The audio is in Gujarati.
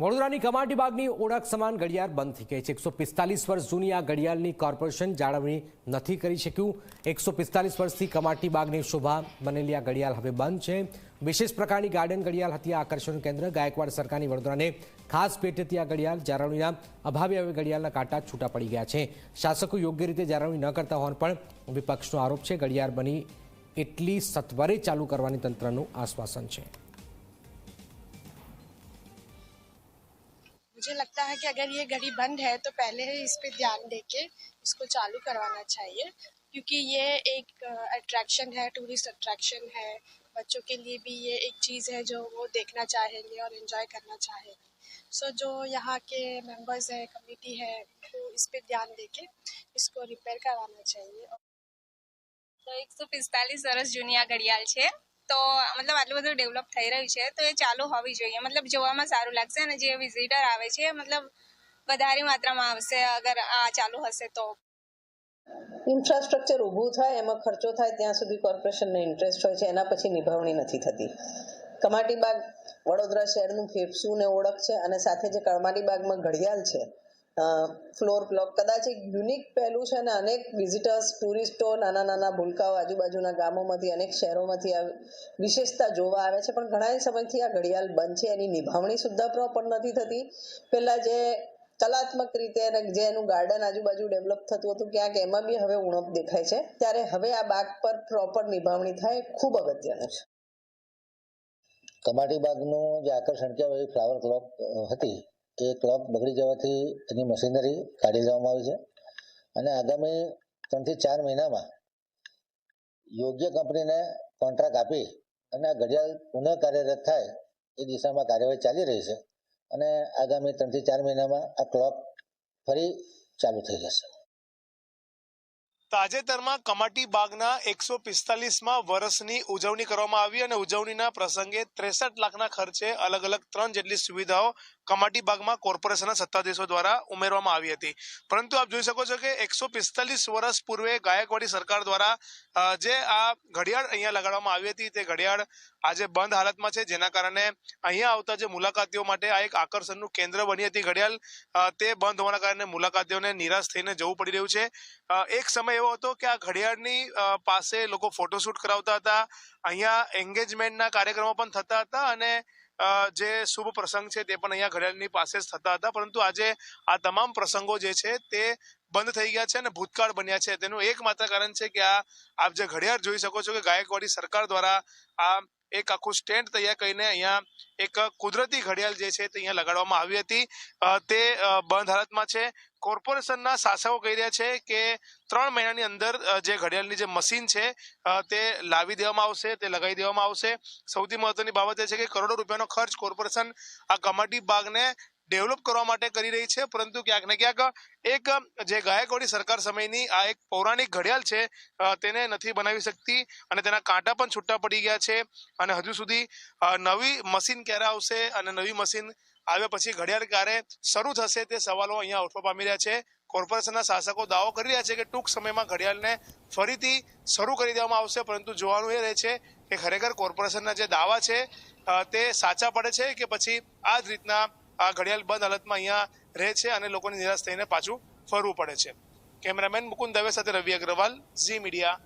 વડોદરાની કમાટી બાગની ઓળખ સમાન ઘડિયાળ બંધ થઈ ગઈ છે. એકસો પિસ્તાલીસ વર્ષ જૂની આ ઘડિયાળની કોર્પોરેશન જાળવણી નથી કરી શક્યું. એકસો પિસ્તાલીસ વર્ષથી કમાટી બાગની શોભા બનેલી આ ઘડિયાળ હવે બંધ છે. વિશેષ પ્રકારની ગાર્ડન ઘડિયાળ હતી આકર્ષણ કેન્દ્ર. ગાયકવાડ સરકારની વડોદરાને ખાસ હતી આ ઘડિયાળ જાળવણીના અભાવે હવે ઘડિયાળના કાંટા છૂટા પડી ગયા છે. શાસકો યોગ્ય રીતે જાળવણી ન કરતા હોવાનો પણ વિપક્ષનો આરોપ છે. ઘડિયાળ બની એટલી સત્વરે ચાલુ કરવાની તંત્રનું આશ્વાસન છે. मुझे लगता है कि अगर ये घड़ी बंद है तो पहले ही इस पे ध्यान देके इसको चालू करवाना चाहिए क्योंकि ये एक अट्रैक्शन है टूरिस्ट अट्रैक्शन है बच्चों के लिए भी ये एक चीज़ है जो वो देखना चाहेंगे और एंजॉय करना चाहेंगे सो जो यहाँ के मेंबर्स है कमेटी है वो इस पे ध्यान देके इसको रिपेयर करवाना चाहिए તો એકસો પિસ્તાલીસ વર્ષ જૂની આ ઘડિયાળ છે તો મતલબ આટલું બધું ડેવલપ થઈ રહ્યું છે, તો એ ચાલુ હોવી જોઈએ. મતલબ જોવામાં સારું લાગશે અને જે વિઝિટર આવે છે મતલબ વધારે માત્રામાં આવશે અગર આ ચાલુ હશે તો. ઇન્ફ્રાસ્ટ્રક્ચર ઊભું થાય, એમાં ખર્ચો થાય, ત્યાં સુધી કોર્પોરેશનને ઇન્ટરેસ્ટ હોય છે, એના પછી નિભાવણી નથી થતી. કમાટી બાગ વડોદરા શહેરનું ફેફસું ને ઓળખ છે અને સાથે જે કમાટી બાગમાં ઘડિયાળ છે ફ્લોર ક્લોક કદાચ એક યુનિક પહેલું છે અને અનેક વિઝિટર્સ ટુરિસ્ટો નાના નાના ભૂલકાઓ આજુબાજુના ગામોમાંથી, અનેક શહેરોમાંથી આ વિશેષતા જોવા આવે છે. પણ ઘણા સમયથી આ ઘડિયાળ બંધ છે. એની નિભાવણી સુદ્ધા પ્રોપર નથી થતી. પહેલાં જે કલાત્મક રીતે અને જે એનું ગાર્ડન આજુબાજુ ડેવલપ થતું હતું, ક્યાંક એમાં બી હવે ઉણપ દેખાય છે. ત્યારે હવે આ બાગ પર પ્રોપર નિભાવણી થાય, ખૂબ અગત્યનું છે. કમાટી બાગનું જે આકર્ષણ કહેવાય, એ ફ્લાવર ક્લોક હતી. એ ક્લોક બગડી જવાથી એની મશીનરી કાઢી લેવામાં આવી છે. અને આગામી ત્રણથી ચાર મહિનામાં યોગ્ય કંપનીને કોન્ટ્રાક્ટ આપી અને આ ઘડિયાળ પુનઃ કાર્યરત થાય એ દિશામાં કાર્યવાહી ચાલી રહી છે. અને આગામી ત્રણથી ચાર મહિનામાં આ ક્લોક ફરી ચાલુ થઈ જશે. તાજેતરમાં કમાટી બાગના એકસો પિસ્તાલીસમાં વર્ષની ઉજવણી કરવામાં આવી અને ઉજવણીના પ્રસંગે ત્રેસઠ લાખના ખર્ચે અલગ અલગ ત્રણ જેટલી સુવિધાઓ કમાટી બાગમાં કોર્પોરેશનના સત્તાધીશો દ્વારા ઉમેરવામાં આવી હતી. પરંતુ આપ જોઈ શકો છો કે એકસો પિસ્તાલીસ વર્ષ પૂર્વે ગાયકવાડી સરકાર દ્વારા જે આ ઘડિયાળ અહીંયા લગાડવામાં આવી હતી, તે ઘડિયાળ આજે બંધ હાલતમાં છે. જેના કારણે અહીંયા આવતા જે મુલાકાતીઓ માટે આ એક આકર્ષણનું કેન્દ્ર બની હતી ઘડિયાળ તે બંધ હોવાના કારણે મુલાકાતીઓને નિરાશ થઈને જવું પડી રહ્યું છે. એક સમય એવો હતો કે આ ઘડિયાળની પાસે લોકો ફોટોશૂટ કરાવતા હતા. અહીંયા એન્ગેજમેન્ટના કાર્યક્રમો પણ થતા હતા અને જે શુભ પ્રસંગ છે તે પણ અહીંયા ઘડિયાળની પાસે જ થતા હતા. પરંતુ આજે આ તમામ પ્રસંગો જે છે તે બંધ થઈ ગયા છે અને ભૂતકાળ બન્યા છે. તેનું એકમાત્ર કારણ છે કે આ, આપ જે ઘડિયાળ જોઈ શકો છો કે ગાયકવાડી સરકાર દ્વારા આ એક આખું સ્ટેન્ડ તૈયાર કરીને અહીંયા એક કુદરતી ઘડિયાળ જે છે તે અહીંયા લગાડવામાં આવી હતી. તે બંધ હાલતમાં છે. કોર્પોરેશનના શાસકો કહી રહ્યા છે કે ત્રણ મહિનાની અંદર જે ઘડિયાળની જે મશીન છે તે લાવી દેવામાં આવશે, તે લગાવી દેવામાં આવશે. સૌથી મહત્વની બાબત એ છે કે કરોડો રૂપિયાનો ખર્ચ કોર્પોરેશન આ કમાટી બાગને ડેવલપ કરવા માટે કરી રહી છે. પરંતુ ક્યાંક ને ક્યાંક એક જે ગાયકવાડી સરકાર સમયની આ એક પૌરાણિક ઘડિયાળ છે તેને નથી બનાવી શકતી અને તેના કાંટા પણ છૂટા પડી ગયા છે અને હજુ સુધી નવી મશીન ક્યારે આવશે અને નવી મશીન આવ્યા પછી ઘડિયાળ ક્યારે શરૂ થશે તે સવાલો અહીંયા ઉઠવા પામી રહ્યા છે. કોર્પોરેશનના શાસકો દાવો કરી રહ્યા છે કે ટૂંક સમયમાં ઘડિયાળને ફરીથી શરૂ કરી દેવામાં આવશે, પરંતુ જોવાનું એ રહે છે કે ખરેખર કોર્પોરેશનના જે દાવા છે તે સાચા પડે છે કે પછી આ જ રીતના આ ઘડિયાળ બંધ હાલતમાં અહીંયા રહે છે અને લોકોને નિરાશ થઈને પાછું ફરવું પડે છે. કેમેરામેન મુકુંદ દવે સાથે રવિ અગ્રવાલ, ઝી મીડિયા